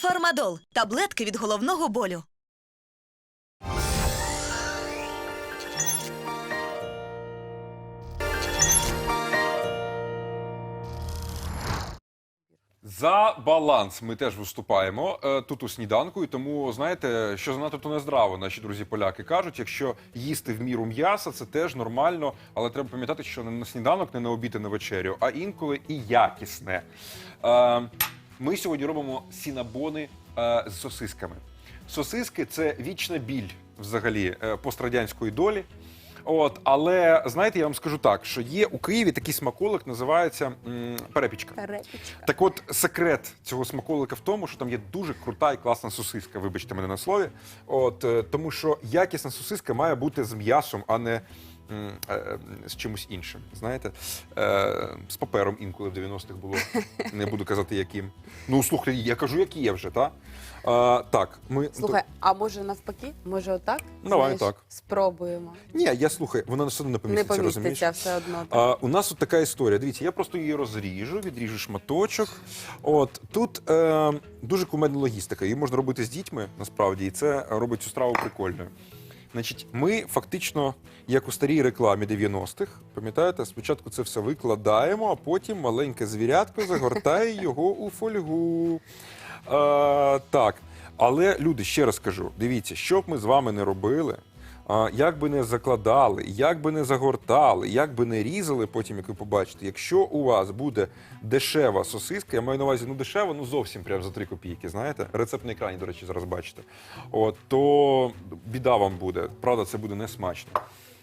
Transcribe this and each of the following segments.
Фармадол таблетки від головного болю. За баланс ми теж виступаємо е, тут у сніданку. І тому знаєте, що занадто то не здраво. Наші друзі поляки кажуть, якщо їсти в міру м'яса, це теж нормально, але треба пам'ятати, що не на сніданок, не на обід і на вечерю, а інколи і якісне. Е, Ми сьогодні робимо сінабони е, з сосисками. Сосиски це вічна біль взагалі е, пострадянської долі. От, але знаєте, я вам скажу так, що є у Києві такий смаколик, називається м, перепічка. Перепічка. Так от секрет цього смаколика в тому, що там є дуже крута і класна сосиска, вибачте мене на слові. От, е, тому що якісна сосиска має бути з м'ясом, а не з чимось іншим. Знаєте, е, з папером інколи в 90-х було. Не буду казати яким. Ну, слухай, я кажу, які є вже, так? Так, ми Слухай, а може навпаки? Може отак? Давай так. Спробуємо. Ні, я слухай, вона все одно не Не поміститься, розумієш? поміститься все одно. Так. А, у нас от така історія. Дивіться, я просто її розріжу, відріжу шматочок. От тут е, дуже кумедна логістика. Її можна робити з дітьми, насправді, і це робить цю страву прикольною. Значить, ми фактично, як у старій рекламі 90-х, пам'ятаєте, спочатку це все викладаємо, а потім маленьке звірятко загортає його у фольгу. А, так. Але люди, ще раз кажу, дивіться, що б ми з вами не робили, як би не закладали, як би не загортали, як би не різали, потім, як ви побачите, якщо у вас буде дешева сосиска, я маю на увазі, ну дешева, ну зовсім прям за 3 копійки, знаєте, рецепт на екрані, до речі, зараз бачите. От, то біда вам буде. Правда, це буде не смачно.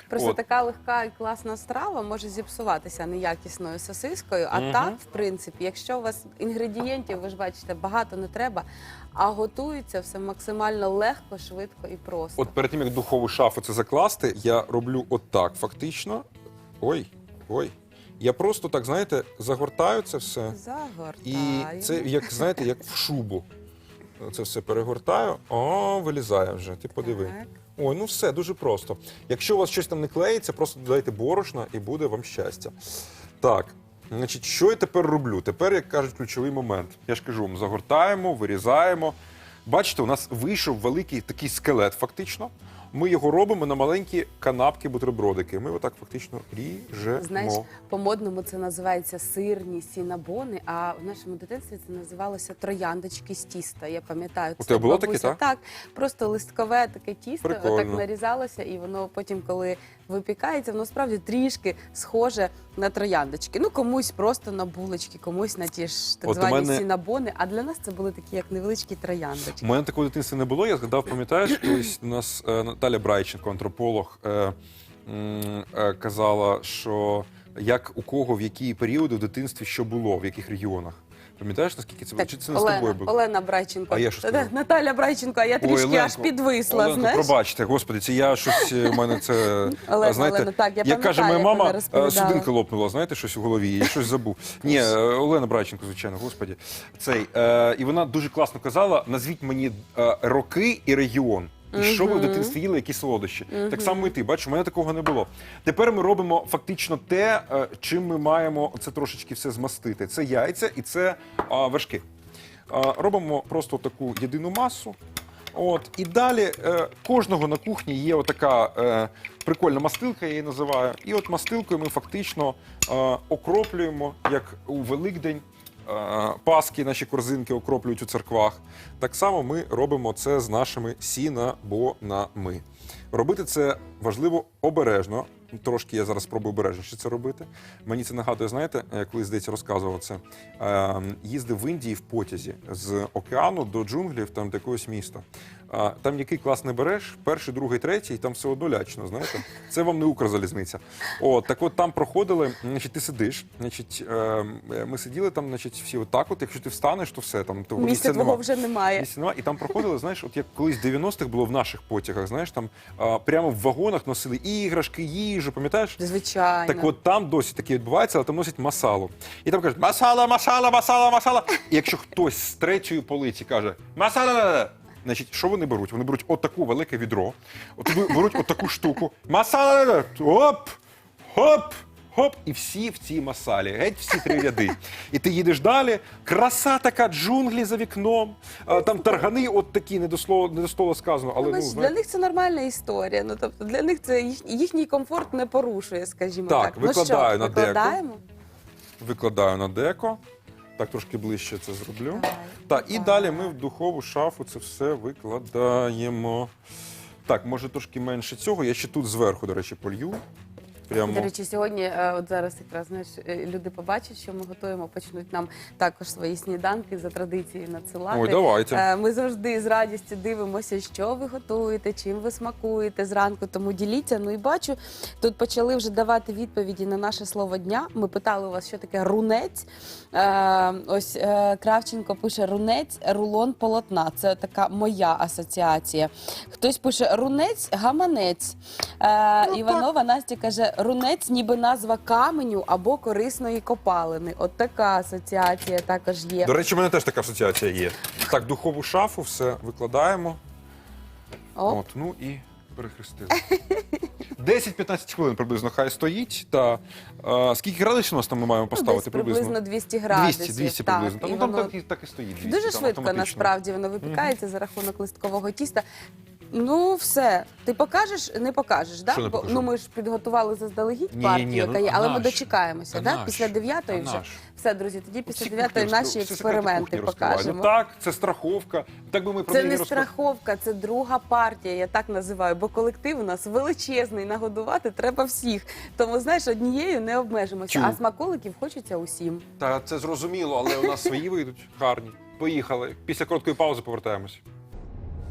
Просто от. така легка і класна страва може зіпсуватися неякісною сосискою. А Мгм. так, в принципі, якщо у вас інгредієнтів, ви ж бачите, багато не треба, а готується все максимально легко, швидко і просто. От перед тим, як в духову шафу це закласти, я роблю отак, фактично. Ой, ой. Я просто так, знаєте, загортаю це все. І Загортаємо. це, як знаєте, як в шубу. Це все перегортаю. О, вилізає вже. Ти подиви. Так. Ой, ну все дуже просто. Якщо у вас щось там не клеїться, просто додайте борошна і буде вам щастя. Так, значить, що я тепер роблю? Тепер, як кажуть, ключовий момент. Я ж кажу вам, загортаємо, вирізаємо. Бачите, у нас вийшов великий такий скелет, фактично. Ми його робимо на маленькі канапки, бутербродики. Ми отак фактично ріжемо. Знаєш, по-модному це називається сирні сінабони, а в нашому дитинстві це називалося трояндочки з тіста. Я пам'ятаю, У це тебе було таке, так? Так, просто листкове таке тісто, Прикольно. отак нарізалося, і воно потім, коли випікається, воно справді трішки схоже на трояндочки. Ну комусь просто на булочки, комусь на ті ж так От у звані мене- сінабони. А для нас це були такі як невеличкі У мене такого дитинства не було. Я згадав, пам'ятаєш, колись у нас е, Наталя Брайченко, антрополог, е, м, е, казала, що як у кого в які періоди в дитинстві що було, в яких регіонах. Пам'ятаєш, наскільки це було? Чи це не з тобою Олена, було? Олена Брайченко. А я що сказав? Наталя Брайченко, а я трішки аж Оленко, підвисла. Оленко, знаєш? пробачте, господи, це я щось е, в мене це. Олена, знаєте, Олена, так, я як каже пам'ятаю, моя як мама, е, розповідала. судинка лопнула, знаєте, щось у голові, і щось забув. Ні, е, Олена Брайченко, звичайно, господі. Цей, е, і вона дуже класно казала: назвіть мені е, роки і регіон. І що ви в дитинстві їли, які солодощі. Так само і ти. Бачиш, у мене такого не було. Тепер ми робимо фактично те, е, чим ми маємо це трошечки все змастити. Це яйця і це а, вершки. А, робимо просто таку єдину масу. От і далі е, кожного на кухні є отака е, прикольна мастилка, я її називаю. І от мастилкою ми фактично е, окроплюємо, як у Великдень. Е, Паски наші корзинки окроплюють у церквах. Так само ми робимо це з нашими сінабонами. Робити це важливо обережно. Трошки я зараз спробую обережніше це робити. Мені це нагадує, знаєте, я колись здається розказував це. Е, їздив в Індії в потязі з океану до джунглів, там до якогось міста. Там який клас не береш, перший, другий, третій, там все одно лячно, знаєте. Це вам не Укрзалізниця. От, так от там проходили, значить, ти сидиш, значить, е, ми сиділи там, значить, всі отак от, якщо ти встанеш, то все, там того Місця твого нема. вже немає. Місця нема. І там проходили, знаєш, от як колись в 90-х було в наших потягах, знаєш, там прямо в вагонах носили іграшки, їжу, пам'ятаєш? Звичайно. Так от там досі таке відбувається, але там носять масалу. І там кажуть масала, масала, масала, масала. І якщо хтось з третьої полиці каже масала, значить, що вони беруть? Вони беруть отаку велике відро, от беруть отаку штуку. Масала, оп, хоп, Хоп, і всі в цій масалі, геть всі три ряди. І ти їдеш далі. Краса така, джунглі за вікном. а, Там таргани, от такі, не до слова, не до слова сказано, але Ну, ну, для них це нормальна історія. Ну тобто для них це їх, їхній комфорт не порушує, скажімо Так, так. викладаю ну, на що, деко. викладаю на деко. Так трошки ближче це зроблю. Так, і давай. далі ми в духову шафу це все викладаємо. Так, може трошки менше цього. Я ще тут зверху, до речі, полью. Прямо. До речі, сьогодні, е, от зараз якраз знаєш, е, люди побачать, що ми готуємо, почнуть нам також свої сніданки за традицією надсилати. Ой, давайте. Е, Ми завжди з радістю дивимося, що ви готуєте, чим ви смакуєте зранку. Тому діліться. Ну і бачу, тут почали вже давати відповіді на наше слово дня. Ми питали у вас, що таке рунець. Е, Ось е, Кравченко пише рунець, рулон полотна. Це така моя асоціація. Хтось пише рунець, гаманець. Е, Іванова Настя каже: рунець, ніби назва каменю або корисної копалини. От така асоціація також є. До речі, у мене теж така асоціація є. Так, духову шафу, все викладаємо. Оп. От, ну і перехрестили. 10-15 хвилин приблизно хай стоїть. Та е, скільки градусів у нас там ми маємо Ну, поставити? десь приблизно 200 200, градусів. 200 так. приблизно. І Ну там воно так, і- так і стоїть. 200, Дуже там швидко автоматично. насправді воно випікається за рахунок листкового тіста. Ну, все. Ти покажеш, не покажеш, да? Що не Бо, покажу? ну ми ж підготували заздалегідь Ні, партію, ні, яка ну, є, а але ми наш? дочекаємося, А да? наш? Після дев'ятої вже. наш? Все, друзі, тоді після Всі дев'ятої кухні наші розкриваю, всі секрети експерименти кухні покажемо. Ну так, це страховка. Так би ми про Це неї не розказали. страховка, це друга партія, я так називаю, бо колектив у нас величезний, нагодувати треба всіх. Тому знаєш, однією не обмежимося. Чую. А смаколиків хочеться усім. Та це зрозуміло, але у нас свої вийдуть гарні. Поїхали. Після короткої паузи повертаємось.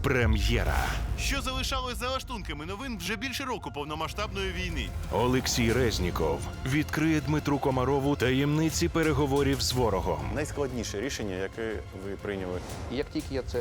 Прем'єра. Що залишалось за лаштунками новин вже більше року повномасштабної війни. Олексій Резніков відкриє Дмитру Комарову таємниці переговорів з ворогом. найскладніше рішення, яке ви прийняли. Як тільки я це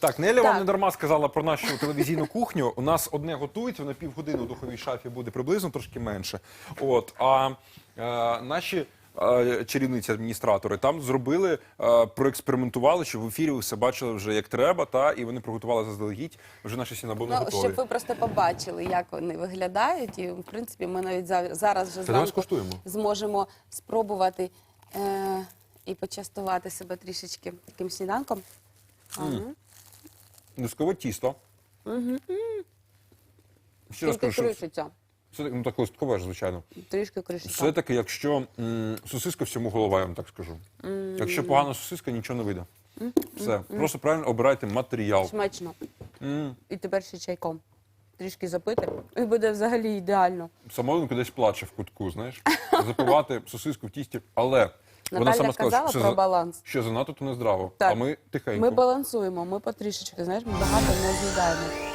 Так, Неля вам не дарма сказала про нашу телевізійну кухню. У нас одне готується, на півгодини у духовій шафі буде приблизно трошки менше. От, а е, наші е, чарівниці адміністратори там зробили, е, проекспериментували, що в ефірі ви все бачили вже як треба, та і вони приготували заздалегідь. Вже наші сінабони Ну, готові. щоб ви просто побачили, як вони виглядають. І, в принципі, ми навіть за- зараз вже Та давай зранку скуштуємо. зможемо спробувати е- і почастувати себе трішечки таким сніданком. Ага. Низкове тісто. Ще раз Тільки кажу, що кришиться. все таки, ну так листкове ж, звичайно. Трішки кришиться. Все таки, якщо м, сосиска всьому голова, я вам так скажу. Якщо погана сосиска, нічого не вийде. Все. Просто правильно обирайте матеріал. Смачно. М. І тепер ще чайком. Трішки запити. І буде взагалі ідеально. Самоленко десь плаче в кутку, знаєш, запивати сосиску в тісті. Але вона Наталя сама сказала, казала що, про за- баланс. що занадто то не здраво. Так. А ми тихенько. Ми балансуємо, ми потрішечки, знаєш, ми багато не з'їдаємо.